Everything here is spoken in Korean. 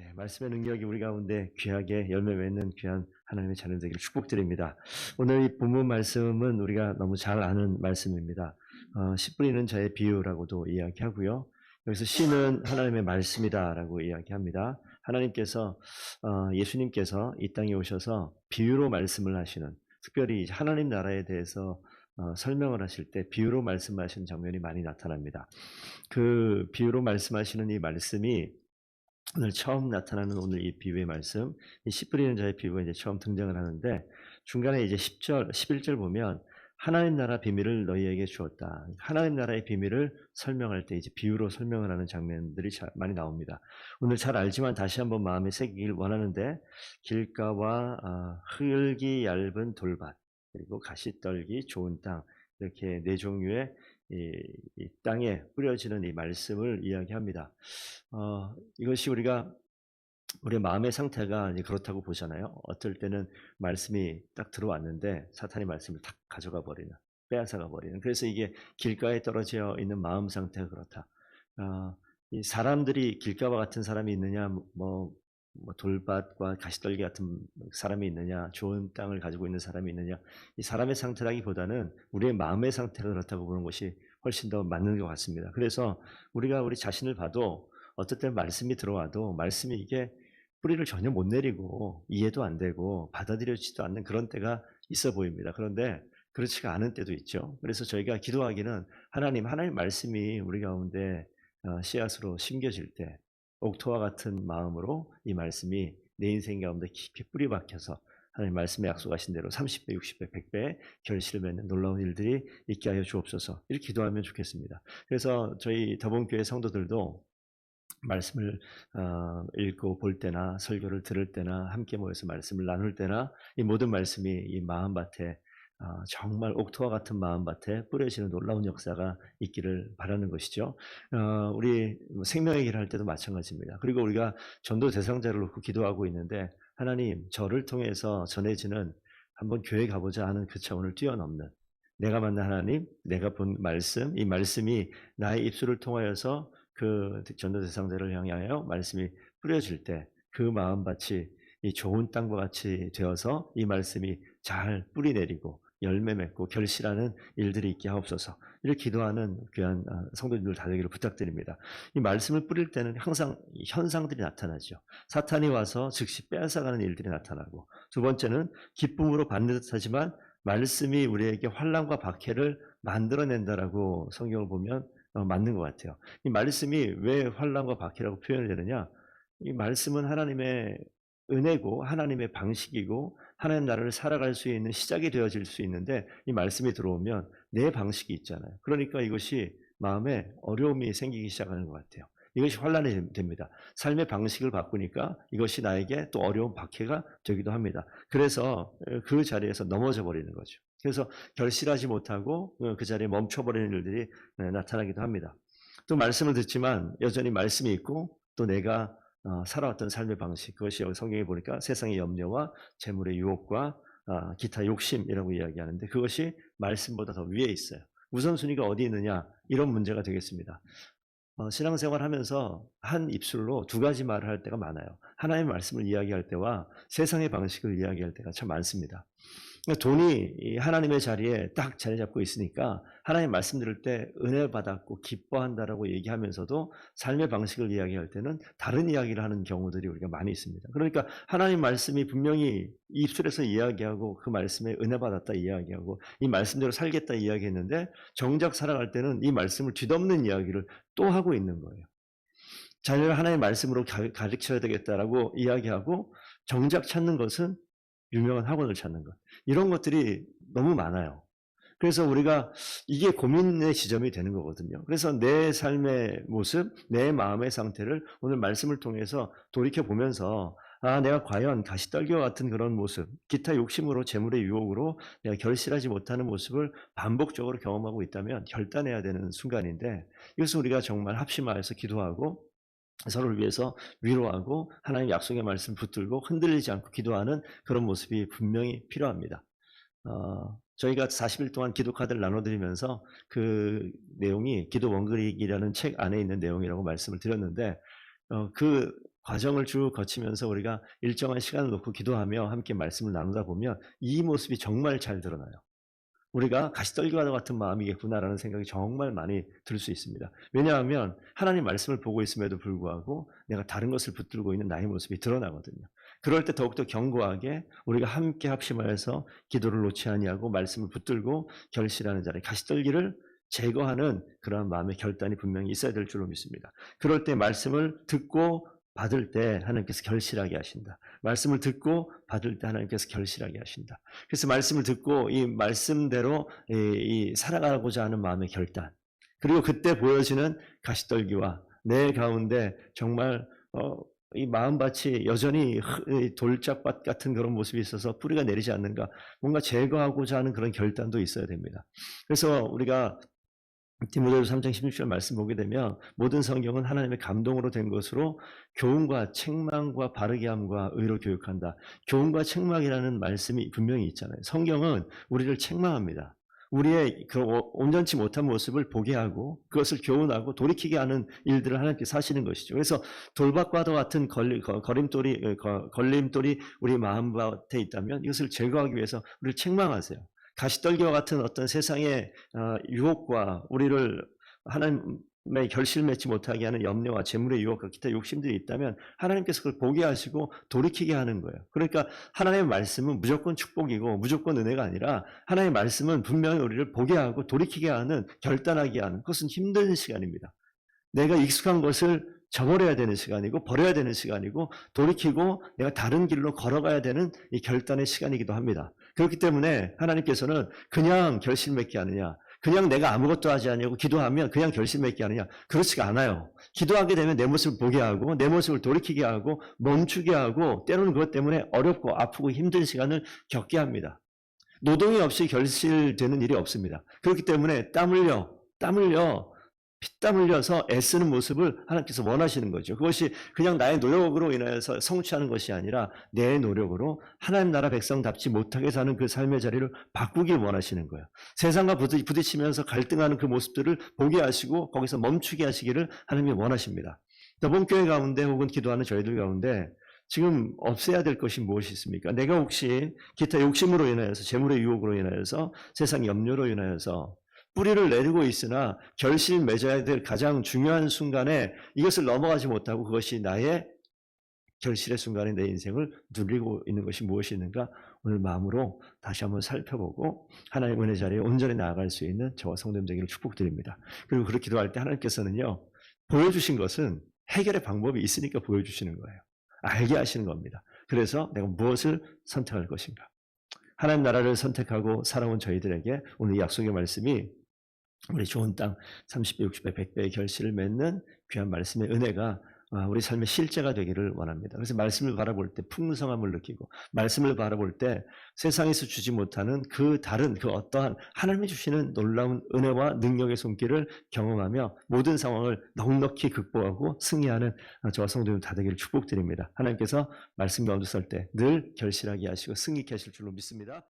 예, 말씀의 능력이 우리 가운데 귀하게 열매 맺는 귀한 하나님의 자녀 되기를 축복드립니다. 오늘 이 본문 말씀은 우리가 너무 잘 아는 말씀입니다. 어, 씨 뿌리는 자의 비유라고도 이야기하고요. 여기서 씨는 하나님의 말씀이다라고 이야기합니다. 하나님께서 어, 예수님께서 이 땅에 오셔서 비유로 말씀을 하시는 특별히 하나님 나라에 대해서 어, 설명을 하실 때 비유로 말씀하시는 장면이 많이 나타납니다. 그 비유로 말씀하시는 이 말씀이 오늘 처음 나타나는 오늘 이 비유의 말씀, 이씨 뿌리는 자의 비유가 이제 처음 등장을 하는데 중간에 이제 10절, 11절 보면 하나님 나라 비밀을 너희에게 주었다. 하나님 나라의 비밀을 설명할 때 이제 비유로 설명을 하는 장면들이 잘, 많이 나옵니다. 오늘 잘 알지만 다시 한번 마음에 새기길 원하는데 길가와 아, 흙이 얇은 돌밭 그리고 가시떨기 좋은 땅 이렇게 네 종류의 이, 이 땅에 뿌려지는 이 말씀을 이야기합니다. 어, 이것이 우리가 우리의 마음의 상태가 그렇다고 보잖아요. 어떨 때는 말씀이 딱 들어왔는데 사탄이 말씀을 탁 가져가 버리는, 빼앗아가 버리는. 그래서 이게 길가에 떨어져 있는 마음 상태가 그렇다. 어, 이 사람들이 길가와 같은 사람이 있느냐, 뭐, 뭐 돌밭과 가시떨기 같은 사람이 있느냐, 좋은 땅을 가지고 있는 사람이 있느냐, 이 사람의 상태라기보다는 우리의 마음의 상태가 그렇다고 보는 것이 훨씬 더 맞는 것 같습니다. 그래서 우리가 우리 자신을 봐도 때 말씀이 들어와도 말씀이 이게 뿌리를 전혀 못 내리고 이해도 안 되고 받아들여지도 않는 그런 때가 있어 보입니다. 그런데 그렇지가 않은 때도 있죠. 그래서 저희가 기도하기는 하나님, 하나님 말씀이 우리 가운데 어, 씨앗으로 심겨질 때 옥토와 같은 마음으로 이 말씀이 내 인생 가운데 깊이 뿌리 박혀서 하나님 말씀에 약속하신 대로 30배, 60배, 100배 결실을 맺는 놀라운 일들이 있게 하여 주옵소서. 이렇게 기도하면 좋겠습니다. 그래서 저희 더본교회 성도들도 말씀을 어, 읽고 볼 때나 설교를 들을 때나 함께 모여서 말씀을 나눌 때나 이 모든 말씀이 이 마음밭에 어, 정말 옥토와 같은 마음밭에 뿌려지는 놀라운 역사가 있기를 바라는 것이죠. 어, 우리 생명의 길을 할 때도 마찬가지입니다. 그리고 우리가 전도 대상자를 놓고 기도하고 있는데 하나님 저를 통해서 전해지는 한번 교회 가보자 하는 그 차원을 뛰어넘는 내가 만난 하나님, 내가 본 말씀, 이 말씀이 나의 입술을 통하여서 그 전도 대상자를 향하여 말씀이 뿌려질 때 그 마음밭이 이 좋은 땅과 같이 되어서 이 말씀이 잘 뿌리 내리고 열매 맺고 결실하는 일들이 있게 하옵소서. 이렇게 기도하는 귀한 아, 성도님들 다 되기를 부탁드립니다. 이 말씀을 뿌릴 때는 항상 현상들이 나타나죠. 사탄이 와서 즉시 빼앗아가는 일들이 나타나고 두 번째는 기쁨으로 받는 듯하지만 말씀이 우리에게 환란과 박해를 만들어낸다라고 성경을 보면 어, 맞는 것 같아요. 이 말씀이 왜 환란과 박해라고 표현을 되느냐? 이 말씀은 하나님의 은혜고 하나님의 방식이고 하나님 나라를 살아갈 수 있는 시작이 되어질 수 있는데 이 말씀이 들어오면 내 방식이 있잖아요. 그러니까 이것이 마음에 어려움이 생기기 시작하는 것 같아요. 이것이 환란이 됩니다. 삶의 방식을 바꾸니까 이것이 나에게 또 어려운 박해가 되기도 합니다. 그래서 그 자리에서 넘어져 버리는 거죠. 그래서 결실하지 못하고 그 자리에 멈춰버리는 일들이 나타나기도 합니다. 또 말씀을 듣지만 여전히 말씀이 있고 또 내가 어, 살아왔던 삶의 방식 그것이 여기 성경에 보니까 세상의 염려와 재물의 유혹과 아, 기타 욕심이라고 이야기하는데 그것이 말씀보다 더 위에 있어요. 우선순위가 어디 있느냐 이런 문제가 되겠습니다. 어, 신앙생활 하면서 한 입술로 두 가지 말을 할 때가 많아요. 하나님의 말씀을 이야기할 때와 세상의 방식을 이야기할 때가 참 많습니다. 그러니까 돈이 하나님의 자리에 딱 자리 잡고 있으니까 하나님 말씀 들을 때 은혜 받았고 기뻐한다라고 얘기하면서도 삶의 방식을 이야기할 때는 다른 이야기를 하는 경우들이 우리가 많이 있습니다. 그러니까 하나님 말씀이 분명히 입술에서 이야기하고 그 말씀에 은혜 받았다 이야기하고 이 말씀대로 살겠다 이야기했는데 정작 살아갈 때는 이 말씀을 뒤덮는 이야기를 또 하고 있는 거예요. 자녀를 하나님의 말씀으로 가르쳐야 되겠다라고 이야기하고 정작 찾는 것은 유명한 학원을 찾는 것. 이런 것들이 너무 많아요. 그래서 우리가 이게 고민의 지점이 되는 거거든요. 그래서 내 삶의 모습, 내 마음의 상태를 오늘 말씀을 통해서 돌이켜 보면서 아, 내가 과연 가시떨기와 같은 그런 모습, 기타 욕심으로 재물의 유혹으로 내가 결실하지 못하는 모습을 반복적으로 경험하고 있다면 결단해야 되는 순간인데 이것을 우리가 정말 합심하여서 기도하고 서로를 위해서 위로하고 하나님 약속의 말씀 붙들고 흔들리지 않고 기도하는 그런 모습이 분명히 필요합니다. 어, 저희가 40일 동안 기도 카드를 나눠드리면서 그 내용이 기도 원그릭이라는 책 안에 있는 내용이라고 말씀을 드렸는데 어, 그 과정을 쭉 거치면서 우리가 일정한 시간을 놓고 기도하며 함께 말씀을 나누다 보면 이 모습이 정말 잘 드러나요. 우리가 가시떨기와 같은 마음이겠구나라는 생각이 정말 많이 들 수 있습니다. 왜냐하면 하나님 말씀을 보고 있음에도 불구하고 내가 다른 것을 붙들고 있는 나의 모습이 드러나거든요. 그럴 때 더욱더 견고하게 우리가 함께 합심하여서 기도를 놓지 아니하고 말씀을 붙들고 결실하는 자리 가시떨기를 제거하는 그러한 마음의 결단이 분명히 있어야 될 줄로 믿습니다. 그럴 때 말씀을 듣고 받을 때 하나님께서 결실하게 하신다. 말씀을 듣고 받을 때 하나님께서 결실하게 하신다. 그래서 말씀을 듣고 이 말씀대로 이, 이 살아가고자 하는 마음의 결단. 그리고 그때 보여지는 가시떨기와 내 가운데 정말 어, 이 마음밭이 여전히 돌짝밭 같은 그런 모습이 있어서 뿌리가 내리지 않는가 뭔가 제거하고자 하는 그런 결단도 있어야 됩니다. 그래서 우리가 디모데후서 3장 16절 말씀 보게 되면 모든 성경은 하나님의 감동으로 된 것으로 교훈과 책망과 바르게 함과 의로 교육한다. 교훈과 책망이라는 말씀이 분명히 있잖아요. 성경은 우리를 책망합니다. 우리의 그 온전치 못한 모습을 보게 하고 그것을 교훈하고 돌이키게 하는 일들을 하나님께서 하시는 것이죠. 그래서 돌박과도 같은 걸리, 거- 걸림돌이 거- 걸림돌이 우리 마음밭에 있다면 이것을 제거하기 위해서 우리를 책망하세요. 가시떨기와 같은 어떤 세상의 어, 유혹과 우리를 하나님의 결실 맺지 못하게 하는 염려와 재물의 유혹과 기타 욕심들이 있다면 하나님께서 그걸 보게 하시고 돌이키게 하는 거예요. 그러니까 하나님의 말씀은 무조건 축복이고 무조건 은혜가 아니라 하나님의 말씀은 분명히 우리를 보게 하고 돌이키게 하는 결단하게 하는 그것은 힘든 시간입니다. 내가 익숙한 것을 저버려야 되는 시간이고 버려야 되는 시간이고 돌이키고 내가 다른 길로 걸어가야 되는 이 결단의 시간이기도 합니다. 그렇기 때문에 하나님께서는 그냥 결심 맺게 하느냐 그냥 내가 아무것도 하지 않냐고 기도하면 그냥 결심 맺게 하느냐 그렇지가 않아요. 기도하게 되면 내 모습을 보게 하고 내 모습을 돌이키게 하고 멈추게 하고 때로는 그것 때문에 어렵고 아프고 힘든 시간을 겪게 합니다. 노동이 없이 결실되는 일이 없습니다. 그렇기 때문에 땀 흘려 땀 흘려 피땀 흘려서 애쓰는 모습을 하나님께서 원하시는 거죠. 그것이 그냥 나의 노력으로 인하여서 성취하는 것이 아니라 내 노력으로 하나님 나라 백성답지 못하게 사는 그 삶의 자리를 바꾸길 원하시는 거예요. 세상과 부딪- 부딪히면서 갈등하는 그 모습들을 보게 하시고 거기서 멈추게 하시기를 하나님이 원하십니다. 본 교회 가운데 혹은 기도하는 저희들 가운데 지금 없애야 될 것이 무엇이 있습니까? 내가 혹시 기타 욕심으로 인하여서 재물의 유혹으로 인하여서 세상 염려로 인하여서 뿌리를 내리고 있으나 결실 맺어야 될 가장 중요한 순간에 이것을 넘어가지 못하고 그것이 나의 결실의 순간에 내 인생을 누리고 있는 것이 무엇이 있는가 오늘 마음으로 다시 한번 살펴보고 하나님의 은혜 자리에 온전히 나아갈 수 있는 저와 성도님 되기를 축복드립니다. 그리고 그렇게 기도할 때 하나님께서는요 보여주신 것은 해결의 방법이 있으니까 보여주시는 거예요. 알게 하시는 겁니다. 그래서 내가 무엇을 선택할 것인가? 하나님 나라를 선택하고 살아온 저희들에게 오늘 이 약속의 말씀이 우리 좋은 땅 30배, 60배, 100배의 결실을 맺는 귀한 말씀의 은혜가 아, 우리 삶의 실제가 되기를 원합니다. 그래서 말씀을 바라볼 때 풍성함을 느끼고 말씀을 바라볼 때 세상에서 주지 못하는 그 다른 그 어떠한 하나님이 주시는 놀라운 은혜와 능력의 손길을 경험하며 모든 상황을 넉넉히 극복하고 승리하는 아, 저와 성도님 다 되기를 축복드립니다. 하나님께서 말씀 가운데 설 때 늘 결실하게 하시고 승리케 하실 줄로 믿습니다.